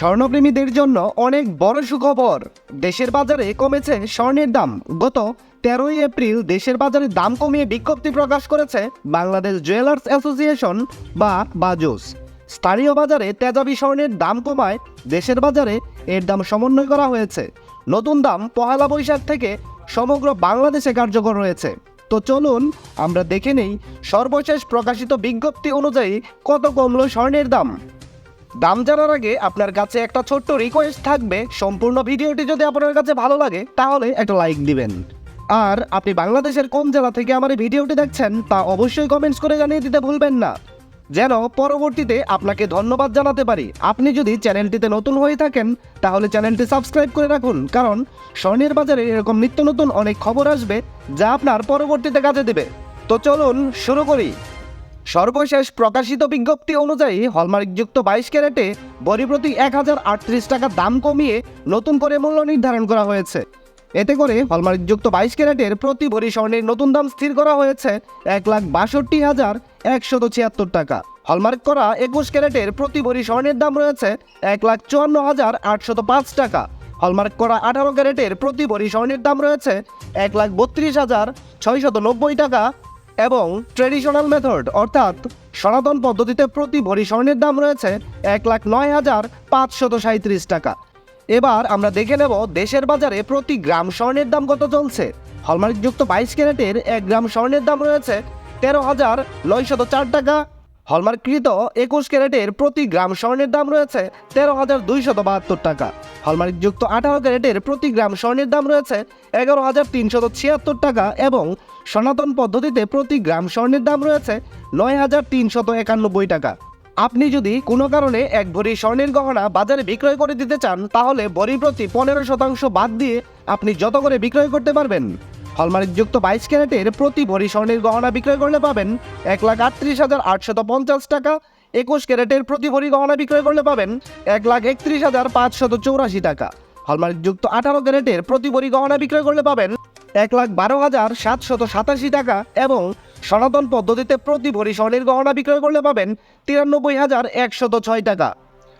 স্বর্ণপ্রেমীদের জন্য অনেক বড় সুখবর। দেশের বাজারে কমেছে স্বর্ণের দাম। গত তেরোই এপ্রিল দেশের বাজারে দাম কমিয়ে বিজ্ঞপ্তি প্রকাশ করেছে বাংলাদেশ জুয়েলার্স অ্যাসোসিয়েশন বা বাজুস। স্থানীয় বাজারে তেজাবি স্বর্ণের দাম কমায়, দেশের বাজারে এর দাম সমন্বয় করা হয়েছে। নতুন দাম পহেলা বৈশাখ থেকে সমগ্র বাংলাদেশে কার্যকর রয়েছে তো চলুন আমরা দেখে নেই সর্বশেষ প্রকাশিত বিজ্ঞপ্তি অনুযায়ী কত কমলো স্বর্ণের দাম। দাম জানার আগে আপনার কাছে একটা ছোট্ট রিকোয়েস্ট থাকবে। সম্পূর্ণ ভিডিওটি যদি আপনার কাছে ভালো লাগে, তাহলে একটা লাইক দিবেন। আর আপনি বাংলাদেশের কোন জেলা থেকে আমার এই ভিডিওটি দেখছেন, তা অবশ্যই কমেন্টস করে জানিয়ে দিতে ভুলবেন না। যেন পরবর্তীতে আপনাকে ধন্যবাদ জানাতে পারি। আপনি যদি চ্যানেলটিতে নতুন হয়ে থাকেন, তাহলে চ্যানেলটি সাবস্ক্রাইব করে রাখুন। কারণ স্বর্ণের বাজারে এরকম নিত্য নতুন অনেক খবর আসবে, যা আপনার পরবর্তীতে কাজে দেবে। তো চলুন শুরু করি। সর্বশেষ প্রকাশিত বিজ্ঞপ্তি অনুযায়ী হলমার্কযুক্ত বাইশ ক্যারেটে বড়ি প্রতি এক হাজার আটত্রিশ টাকা দাম কমিয়ে নতুন করে মূল্য নির্ধারণ করা হয়েছে। এতে করে হলমার্কযুক্ত বাইশ ক্যারেটের প্রতি ভরি স্বর্ণের নতুন দাম স্থির করা হয়েছে এক লাখ বাষট্টি হাজার একশত ছিয়াত্তর টাকা। হলমার্ক করা একুশ ক্যারেটের প্রতি ভরি স্বর্ণের দাম রয়েছে এক লাখ চুয়ান্ন হাজার আটশত পাঁচ টাকা। হলমার্ক করা আঠারো ক্যারেটের প্রতি ভরি স্বর্ণের দাম রয়েছে এক লাখ বত্রিশ হাজার ছয়শত নব্বই টাকা। এবং ট্রেডিশনাল মেথড, অর্থাৎ সনাতন পদ্ধতিতে প্রতি ভরি স্বর্ণের দাম রয়েছে এক লাখ নয় হাজার পাঁচশত সাঁত্রিশ টাকা। এবার আমরা দেখে নেব দেশের বাজারে প্রতি গ্রাম স্বর্ণের দাম কত চলছে। হলমার্কযুক্ত বাইশ ক্যারেটের এক গ্রাম স্বর্ণের দাম রয়েছে তেরো হাজার নয়শত চার টাকা। হলমার্ককৃত একুশ ক্যারেটের প্রতি গ্রাম স্বর্ণের দাম রয়েছে তেরো হাজার দুইশত বাহাত্তর টাকা। হলমার্কযুক্ত আঠারো ক্যারেটের প্রতি গ্রাম স্বর্ণের দাম রয়েছে এগারো হাজার তিনশত ছিয়াত্তর টাকা এবং সনাতন পদ্ধতিতে প্রতি গ্রাম স্বর্ণের দাম রয়েছে নয় হাজার তিনশত একানব্বই টাকা। আপনি যদি কোনো কারণে এক ভরি স্বর্ণের গহনা বাজারে বিক্রয় করে দিতে চান, তাহলে ভরি প্রতি পনেরো শতাংশ বাদ দিয়ে আপনি যত করে বিক্রয় করতে পারবেন। হলমার্কযুক্ত বাইশ ক্যারেটের প্রতি ভরি স্বর্ণের গহনা বিক্রয় করলে পাবেন এক লাখ আটত্রিশ হাজার আটশত পঞ্চাশ টাকা। একুশ ক্যারেটের প্রতি ভরি গহনা বিক্রয় করলে পাবেন এক লাখ একত্রিশ হাজার পাঁচশত চৌরাশি টাকা। হলমার্কযুক্ত আঠারো ক্যারেটের প্রতি ভরি গহনা বিক্রয় করলে পাবেন এক লাখ বারো হাজার সাতশত সাতাশি টাকা এবং সনাতন পদ্ধতিতে প্রতি ভরি স্বর্ণের গহনা বিক্রয় করলে পাবেন তিরানব্বই হাজার একশত ছয় টাকা।